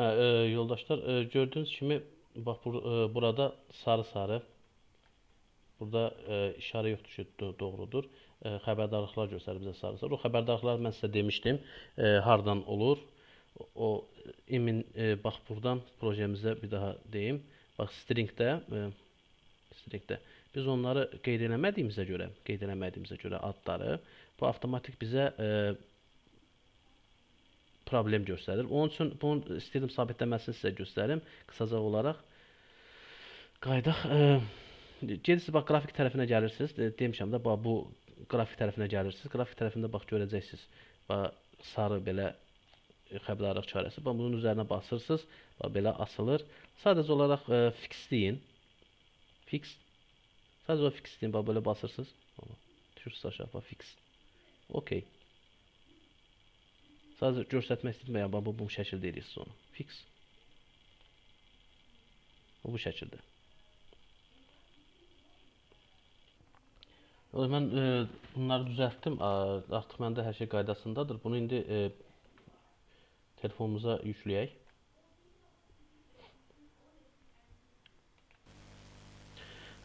Hə, e, yoldaşlar, e, gördüyünüz kimi bax bur e, burada sarı-sarı. Burada e, işarə yoxdur ki, do- doğrudur. E, xəbərdarlıqlar göstərir bizə sarı-sarı. O xəbərdarlıqları mən sizə demişdim, e, hardan olur. O, emin e, bax buradan projemizə bir daha deyim. Bax stringdə, e, stringdə biz onları qeyd eləmədiyimizə görə, qeyd eləmədiyimizə görə adları bu avtomatik bizə e, problem göstərir. Onun üçün bunu istəyirdim sabitləməsini sizə göstərim. Qısaca olaraq qaydaq. E, gedirsiniz bax qrafik tərəfinə gəlirsiniz. De, demişəm də bax bu qrafik tərəfinə gəlirsiniz. Qrafik tərəfində bax görəcəksiniz. Bax sarı belə e, xəbərdarlıq çarəsi. Bax bunun üzərinə basırsınız. Bax belə asılır. Sadəcə olaraq e, fix deyin. Fix. Sadəcə o fix deyin. Bax belə basırsınız. Düşürsünüz aşağı. Bax fix. Okay. Sadəcə göstərmək istəyirəm, bax bu, şəkildə edirsiniz onu. Fix. Bu şəkildə. Mən e, bunları düzəltdim. Artıq məndə hər şey qaydasındadır. Bunu indi e, telefonumuza yükləyək.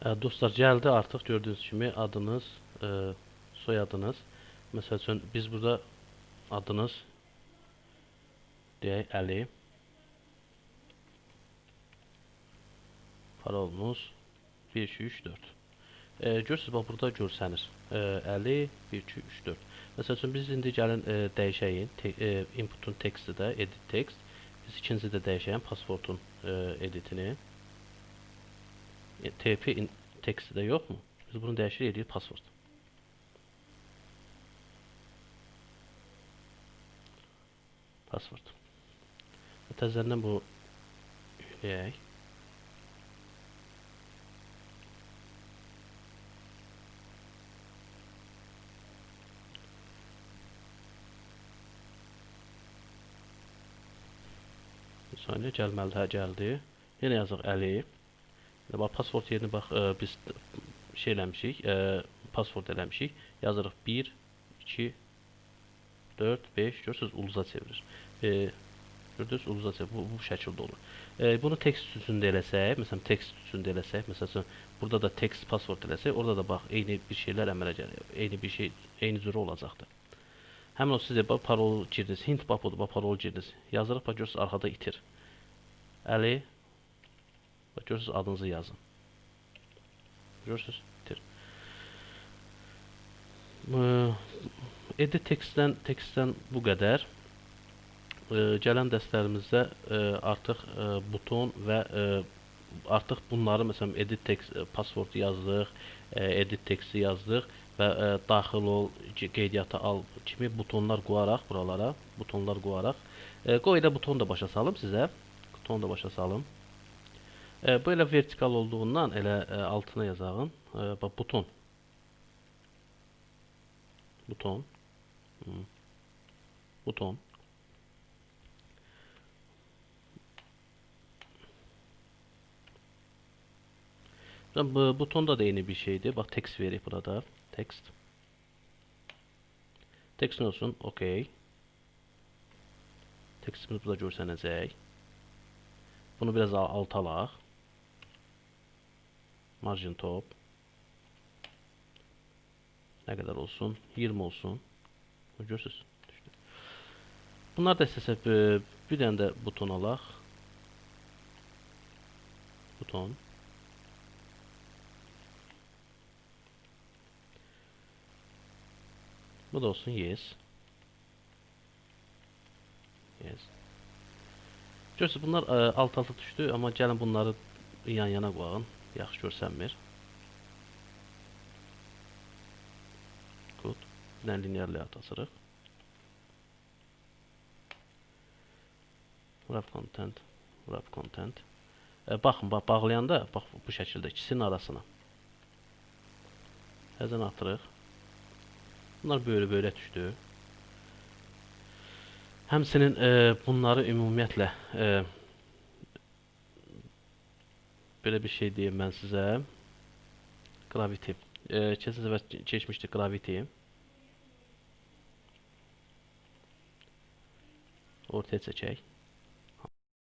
E, dostlar gəldi artıq gördüyünüz kimi adınız, e, soyadınız. Məsəl üçün biz burada adınız deyək Əli. Parolunuz 1 2 3 4. E, görürsüz bax burada görsənir. E, Əli 1 2 3 4. Məsəl biz indi gəlin e, dəyişəyin te, e, inputun teksti də edit text. Biz ikinci də dəyişəyin pasportun e, editini. E, TP in, teksti də yoxmu? Biz bunu dəyişir edirik pasport. Password. Təzədən bu yükləyək. Bir saniyə gəlməli, hə gəldi. Yenə yazıq Əli. Yəni bax pasport yerini bax e, biz şey eləmişik, e, pasport eləmişik. Yazırıq 1 2 4 5 görürsüz uluza çevirir. E, gördünüz çevirir. Bu, bu şəkildə olur. E, bunu tekst üstündə eləsək, məsələn tekst üstündə eləsək, məsələn burada da text pasport eləsək, orada da bax eyni bir şeylər əmələ gəlir. Eyni bir şey, eyni cürə olacaqdır. Həmin o sizə bax parol girdiniz, hint bax budur, bax parol girdiniz. Yazırıq bax görürsüz arxada itir. Əli bax görürsüz adınızı yazın. Görürsüz itir. Eee, Edit tekstdən tekstdən bu qədər. E, gələn dərslərimizdə e, artıq e, buton və e, artıq bunları məsələn edit text password yazdıq, edit teksti yazdıq və daxil ol, qe- qeydiyyata al kimi butonlar qoyaraq buralara, butonlar qoyaraq. Qoy elə buton da başa salım sizə. Buton da başa salım. Bu elə vertikal olduğundan elə altına yazağın. Bax buton. Buton. Buton. Bu butonda da yeni bir şeydi. Bak text verip burada. Text. Text olsun? Okey. Textimiz burada görsənəcək. Bunu biraz al- alta alaq. Margin top. Ne kadar olsun? 20 olsun. Görürsüz. Düşdü. Bunlar da istəsək e, bir dənə də buton alaq. Buton. Bu da olsun yes. Yes. Görürsüz bunlar e, alt alta düşdü, amma gəlin bunları yan yana qoyaq. Yaxşı görsənmir. Good. Bir dənə linear layout açırıq. Wrap content, wrap content. E, baxın, bax bağlayanda bax bu şəkildə ikisinin arasına. Həzən atırıq. Bunlar böyle-böyle düşdü. Həmçinin e, bunları ümumiyyətlə e, belə bir şey deyim mən sizə. Gravity. E, keçən səfər keçmişdik Gravity. Ortaya çəkək.